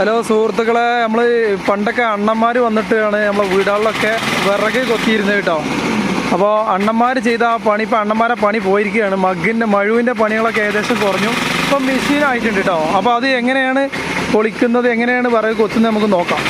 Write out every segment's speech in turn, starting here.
Hello സുഹൃത്തുക്കളെ നമ്മൾ പണ്ടൊക്കെ അണ്ണന്മാർ വന്നിട്ടാണ് നമ്മളെ വീടുകളിലൊക്കെ വിറക് കൊത്തിയിരുന്നത് കേട്ടോ. അപ്പോൾ അണ്ണന്മാർ ചെയ്ത ആ പണി ഇപ്പോൾ അണ്ണന്മാരെ പണി പോയിരിക്കുകയാണ്. മഗ്ഗിന്റെ മഴുവിന്റെ പണികളൊക്കെ ഏകദേശം കുറഞ്ഞു. ഇപ്പം മെഷീൻ ആയിട്ടുണ്ട് കേട്ടോ. അപ്പോൾ അത് എങ്ങനെയാണ് പൊളിക്കുന്നത് എങ്ങനെയാണ് വിറക് കൊത്തുന്നത് നമുക്ക് നോക്കാം.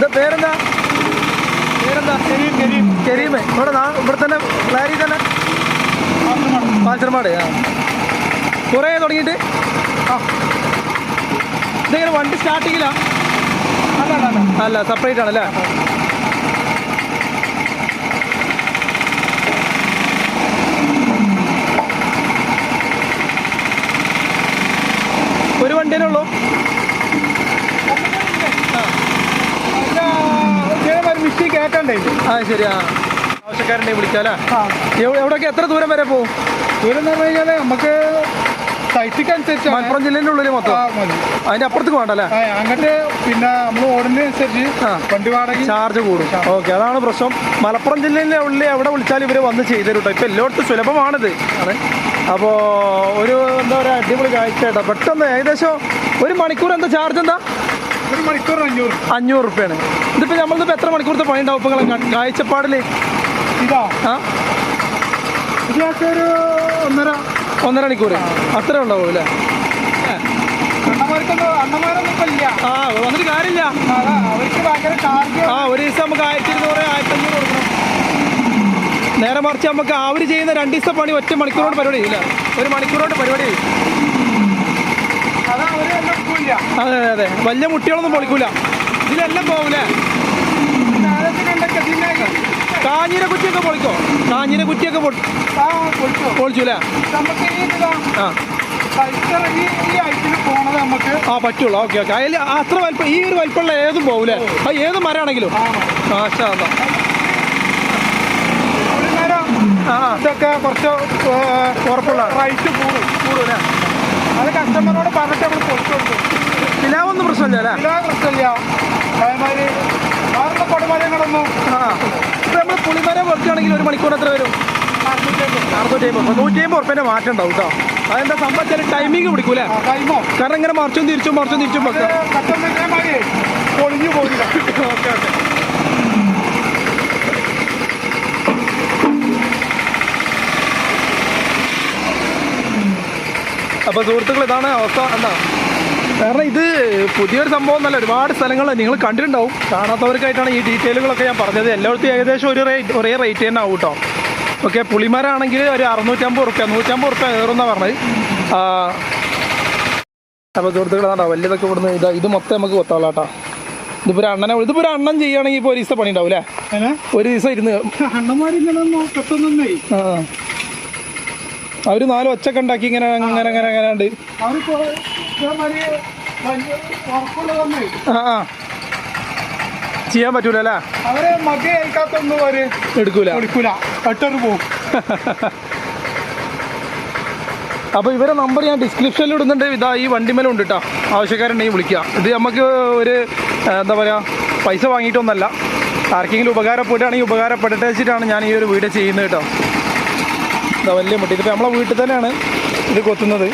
ഇത് പേരെന്താ? പേരെന്താ? കരീം കരീം. കരീം. ഇവിടെ ഇവിടെ തന്നെ ക്ലാരി തന്നെ? പാച്ചർമാട് ആ. കുറേ തുടങ്ങിയിട്ട്? ആ. ഇതെങ്ങനെ വണ്ടി സ്റ്റാർട്ടിങ്ങിലാ? അല്ല സെപ്പറേറ്റ് ആണല്ലേ? ഒരു വണ്ടിയേ ഉള്ളൂ ഒരു മിഷി കയറ്റണ്ടേ ആ ശരിയാ ആവശ്യക്കാരനെ വിളിക്കാല്ലേ? എവിടെ എവിടെയൊക്കെ? എത്ര ദൂരം വരെ പോകും? ദൂരം എന്ന് പറഞ്ഞു കഴിഞ്ഞാൽ നമുക്ക് മലപ്പുറം ജില്ലയുടെ ഉള്ളിൽ മൊത്തം? മതി. അതിന്റെ അപ്പുറത്തേക്ക് വേണ്ടല്ലേ അങ്ങോട്ട് പിന്നെ നമ്മൾ ഓടുന്നതനുസരിച്ച് ആ. വണ്ടി വാടക ചാർജ് കൂടും. ഓക്കെ അതാണ് പ്രശ്നം. മലപ്പുറം ജില്ലയിലെ ഉള്ളിൽ എവിടെ വിളിച്ചാലും ഇവർ വന്ന് ചെയ്തു തരും കേട്ടോ ഇപ്പം എല്ലായിടത്തും സുലഭമാണിത്. ആണ് അപ്പോൾ ഒരു എന്താ പറയുക അടിപൊളി കാഴ്ച കേട്ടോ പെട്ടെന്ന് ഏകദേശം ഒരു മണിക്കൂർ എന്താ ചാർജ് എന്താ? അഞ്ഞൂറ് റുപ്യാണ് ഇതിപ്പോൾ നമ്മളിതിപ്പോൾ എത്ര മണിക്കൂറത്തെ പണി ഉണ്ടാവും ഇപ്പം നിങ്ങളെ കാഴ്ചപ്പാടിൽ ഇതാ. ആ? ഇതിനകത്ത് ഒന്നര. ഒന്നര മണിക്കൂർ അത്ര ഉണ്ടാവും അല്ലേ? ആ വന്നിട്ട് കാര്യമില്ല. ആ ഒരു ദിവസം നമുക്ക് ആയിരത്തി ഇരുന്നൂറ് ആയിരത്തി അഞ്ഞൂറ് കൊടുക്കണം. നേരെ മറിച്ച് നമുക്ക് അവർ ചെയ്യുന്ന രണ്ട് ദിവസം പണി ഒറ്റ മണിക്കൂറോട് പരിപാടി ഇല്ല ഒരു മണിക്കൂറോട് പരിപാടി ചെയ്യും. അതാ അതെ അതെ വലിയ മുട്ടികളൊന്നും പൊളിക്കൂല. ഇതിലെല്ലാം പോകൂലേ കാഞ്ഞിര കുറ്റിയൊക്കെ പൊളിക്കോ? കാഞ്ഞിര കുറ്റിയൊക്കെ പൊളിച്ചോ. അല്ലേ? ആ. ആ പറ്റുള്ളൂ. Okay okay. അതിൽ അത്ര വലിപ്പം ഈ ഒരു വലിപ്പമുള്ള ഏതും പോകൂലേ അത് ഏത് മരമാണെങ്കിലും? ആ മാഷാ ആ ഇതൊക്കെ കുറച്ച് ഉറപ്പുള്ള റൈറ്റ് കൂടും കൂടുതലേ അത് കസ്റ്റമറിനോട് പറഞ്ഞിട്ട് നമ്മൾ കൊടുത്തുണ്ട് പിലാവൊന്നും പ്രശ്നമില്ല അല്ലേ? കിലോ പ്രശ്നമില്ല. അതേമാതിരി വേറുള്ള കൊടുമരങ്ങളൊന്നും ആ. ഇപ്പം നമ്മൾ പുളിമരം വെക്കുകയാണെങ്കിൽ ഒരു മണിക്കൂർ എത്ര വരും? അറുന്നൂറ്റി അമ്പത് നൂറ്റി അമ്പത് ഉറുപ്പ്യന്റെ മാറ്റം ഉണ്ടാവും കേട്ടോ അതെന്താ സംഭവത്തിൽ ടൈമിങ് പിടിക്കൂലേ ടൈമോ കാരണം ഇങ്ങനെ മറിച്ചും തിരിച്ചും മറിച്ചും തിരിച്ചും വെക്കാം പൊളിഞ്ഞു പോയില്ല ഓക്കെ ഓക്കെ. അപ്പോൾ സുഹൃത്തുക്കൾ ഇതാണ് അവസ്ഥ. എന്താ? കാരണം ഇത് പുതിയൊരു സംഭവം എന്നല്ല ഒരുപാട് സ്ഥലങ്ങൾ നിങ്ങൾ കണ്ടിട്ടുണ്ടാവും. കാണാത്തവർക്കായിട്ടാണ് ഈ ഡീറ്റെയിലുകളൊക്കെ ഞാൻ പറഞ്ഞത്. എല്ലായിടത്തും ഏകദേശം ഒരു റേറ്റ് ഒരേ റേറ്റ് തന്നെ ആവും കേട്ടോ. ഓക്കെ പുളിമരാണെങ്കിൽ ഒരു അറുന്നൂറ്റമ്പത് റുപ്യ നൂറ്റമ്പത് റുപ്യ കയറുന്ന പറഞ്ഞത്. അപ്പോൾ സുഹൃത്തുക്കൾ അതാ വലിയതൊക്കെ ഇവിടുന്ന് ഇതാ ഇത് മൊത്തം നമുക്ക് കൊത്താളാം കേട്ടോ. ഇതിപ്പോൾ ഒരു അണ്ണനെ ഇതിപ്പോൾ ഒരു അണ്ണൻ ചെയ്യുകയാണെങ്കിൽ ഇപ്പോൾ ഒരു ദിവസം പണി ഉണ്ടാവും അല്ലേ ഒരു ദിവസം ഇരുന്ന്. അണ്ണന്മാരിങ്ങനെ പെട്ടെന്നേ ആ. അവർ നാല് ഒച്ചൊക്കെ ഉണ്ടാക്കി ഇങ്ങനെ അങ്ങനെ അങ്ങനെ അങ്ങനെ ഉണ്ട് ആ ആ. ചെയ്യാൻ പറ്റൂല അല്ലേ? അവരെ മക അയക്കാത്തൊന്നും അവർ എടുക്കൂല. കൊടുക്കൂല പെട്ടെന്ന് പോകും അപ്പോൾ ഇവരെ നമ്പർ ഞാൻ ഡിസ്ക്രിപ്ഷനിൽ ഇടുന്നുണ്ട്. ഇതാ ഈ വണ്ടിമേലും ഉണ്ട് കേട്ടോ ആവശ്യക്കാരുണ്ടെങ്കിൽ വിളിക്കുക. ഇത് നമുക്ക് ഒരു എന്താ പറയാ പൈസ വാങ്ങിയിട്ടൊന്നല്ല. ആർക്കെങ്കിലും ഉപകാരപ്പെടുകയാണെങ്കിൽ ഉപകാരപ്പെടട്ടെ വെച്ചിട്ടാണ് ഞാൻ ഈ ഒരു വീഡിയോ ചെയ്യുന്നത് കേട്ടോ ഇതാ വലിയ മുട്ടി. ഇതിപ്പോൾ നമ്മളെ വീട്ടിൽ തന്നെയാണ് ഇത് കൊത്തുന്നത്.